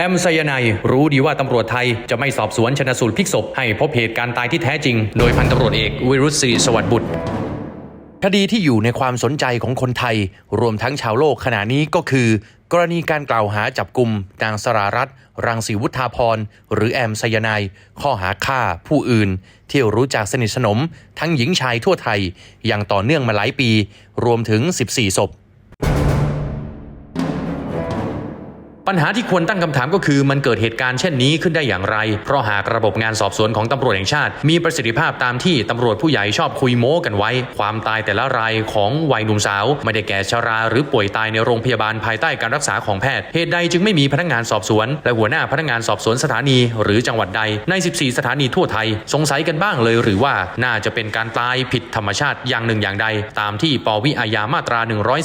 แอมไซยาไนด์รู้ดีว่าตำรวจไทยจะไม่สอบสวนชนะสูตรพลิกศพให้พบเหตุการณ์ตายที่แท้จริง โดยพันตำรวจเอกวิรุษศรีสวัสดิ์บุตรคดีที่อยู่ในความสนใจของคนไทย รวมทั้งชาวโลกขณะนี้ก็คือ กรณีการกล่าวหาจับกลุ่มนางสรารัตน์รังสีวุฒาพร หรือแอมไซยาไนด์ข้อหาฆ่าผู้อื่น ที่รู้จักสนิทสนม ทั้งหญิงชายทั่วไทย อย่างต่อเนื่องมาหลายปี รวมถึง 14 ศพ ปัญหาที่ควรตั้งคำถามก็คือมันเกิดเหตุการณ์เช่นนี้ขึ้นได้อย่างไร เพราะหากระบบงานสอบสวนของตำรวจแห่งชาติ มีประสิทธิภาพตามที่ตำรวจผู้ใหญ่ชอบคุยโม้กันไว้ ความตายแต่ละรายของวัยหนุ่มสาว ไม่ได้แก่ชราหรือป่วยตายในโรงพยาบาลภายใต้การรักษาของแพทย์ เหตุใดจึงไม่มีพนักงานสอบสวน และหัวหน้าพนักงานสอบสวนสถานี หรือจังหวัดใดใน 14 สถานีทั่วไทย สงสัยกันบ้างเลย หรือว่าน่าจะเป็นการตายผิดธรรมชาติอย่างหนึ่งอย่างใด ตามที่ปวิอาญามาตรา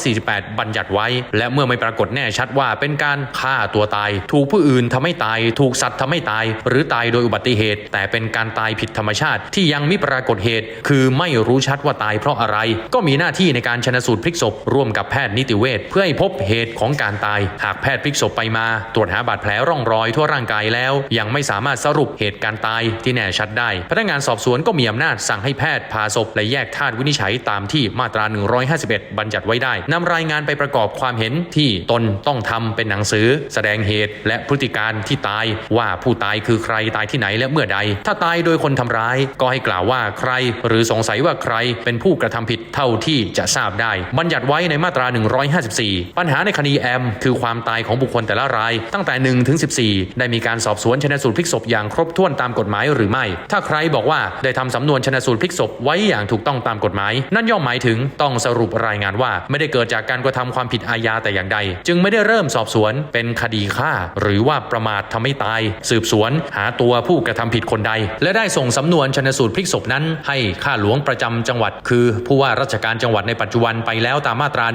148 บัญญัติไว้ และเมื่อไม่ปรากฏแน่ชัดว่าเป็นการฆ่าตัวตาย ถูกผู้อื่นทำให้ตาย ถูกสัตว์ทำให้ตาย หรือตายโดยอุบัติเหตุ แต่เป็นการตายผิดธรรมชาติ ที่ยังไม่ปรากฏเหตุ คือไม่รู้ชัดว่าตายเพราะอะไร ก็มีหน้าที่ในการชนะสูตรพลิกศพร่วมกับแพทย์นิติเวชเพื่อให้พบเหตุของการตาย หากแพทย์พลิกศพไปมา ตรวจหาบาดแผลร่องรอยทั่วร่างกายแล้ว ยังไม่สามารถสรุปเหตุการตายที่แน่ชัดได้ พนักงานสอบสวนก็มีอำนาจสั่งให้แพทย์ผ่าศพและแยกธาตุวินิจฉัยตามที่มาตรา 151 บัญญัติไว้ได้นำรายงานไปประกอบความเห็นที่ตนต้องทำเป็นหนังสือแสดงเหตุและพฤติการที่ตายว่าผู้ตายคือใครตายที่ไหนและเมื่อใด ถ้าตายโดยคนทำร้าย ก็ให้กล่าวว่าใคร หรือสงสัยว่าใครเป็นผู้กระทำผิดเท่าที่จะทราบได้ บัญญัติไว้ในมาตรา 154 ปัญหาในคดีแอม คือความตายของบุคคลแต่ละราย ตั้งแต่1ถึง14 ได้มีการสอบสวนชนะสูตรพลิกศพอย่างครบถ้วนตามกฎหมายหรือไม่ ถ้าใครบอกว่าได้ทำสำนวนชนะสูตรพลิกศพไว้อย่างถูกต้องตามกฎหมาย นั่นย่อมหมายถึงต้องสรุปรายงานว่า ไม่ได้เกิดจากการกระทำความผิดอาญาแต่อย่างใด จึงไม่ได้เริ่มสอบสวนเป็นคดีฆ่า หรือว่าประมาททำให้ตาย สืบสวน หาตัวผู้กระทำผิดคนใด และได้ส่งสำนวนชนสูตรพลิกศพนั้น ให้ข้าหลวงประจำจังหวัด คือผู้ว่าราชการจังหวัดในปัจจุบันไปแล้วตามมาตรา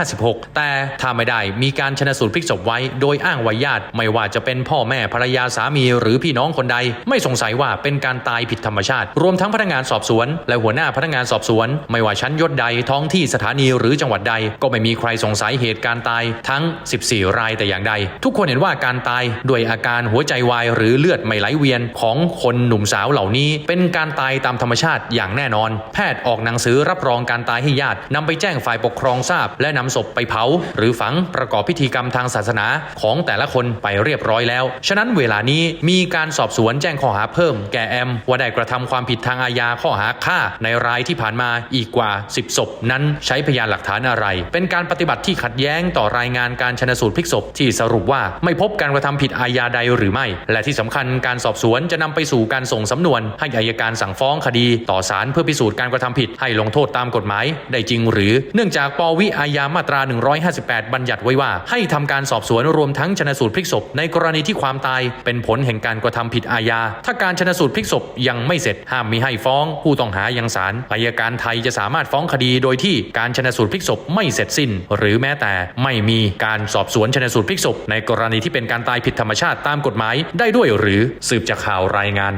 156 แต่ถ้าไม่ได้มีการชนสูตรพลิกศพไว้ โดยอ้างว่าญาติ ไม่ว่าจะเป็นพ่อแม่ภรรยาสามี หรือพี่น้องคนใด ไม่สงสัยว่าเป็นการตายผิดธรรมชาติ รวมทั้งพนักงานสอบสวน และหัวหน้าพนักงานสอบสวน ไม่ว่าชั้นยศใดท้องที่สถานีหรือจังหวัดใด ก็ไม่มีใครสงสัยเหตุการณ์ตายทั้ง 14 รายแต่อย่างใดทุกคนเห็นว่าการตายด้วยอาการหัวใจวายหรือเลือดไม่ไหลเวียนของคนหนุ่มสาวเหล่านี้ เป็นการตายตามธรรมชาติอย่างแน่นอน แพทย์ออกหนังสือรับรองการตายให้ญาตินำไปแจ้งฝ่ายปกครองทราบ และนำศพไปเผาหรือฝังประกอบพิธีกรรมทางศาสนาของแต่ละคนไปเรียบร้อยแล้ว ฉะนั้นเวลานี้มีการสอบสวนแจ้งข้อหาเพิ่ม แก่แอมว่าได้กระทำความผิดทางอาญาข้อหาฆ่าในรายที่ผ่านมาอีกกว่า 10ศพนั้นใช้พยานหลักฐานอะไร เป็นการปฏิบัติที่ขัดแย้งต่อรายงานการชนสูตรพลิกศพที่สรุปว่าไม่พบการกระทำผิดอาญาใดหรือไม่ และที่สำคัญการสอบสวนจะนำไปสู่การส่งสำนวน ให้อายการสั่งฟ้องคดีต่อศาลเพื่อพิสูจน์การกระทำผิดให้ลงโทษตามกฎหมายได้จริงหรือ เนื่องจากปวิอาญามาตรา 158 บัญญัติไว้ว่า ให้ทำการสอบสวนรวมทั้งชนะสูตรพลิกศพในกรณีที่ความตาย เป็นผลแห่งการกระทำผิดอาญา ถ้าการชนะสูตรพลิกศพยังไม่เสร็จห้ามมีให้ฟ้อง ผู้ต้องหายังศาลอายการไทยจะสามารถฟ้องคดีโดยที่การชนะสูตรพลิกศพไม่เสร็จสิ้น หรือแม้แต่ไม่มีการสอบสวนชนะสูตรพลิกศพ ในกรณีที่เป็นการตายผิดธรรมชาติตามกฎหมายได้ด้วยหรือสืบจากข่าวรายงาน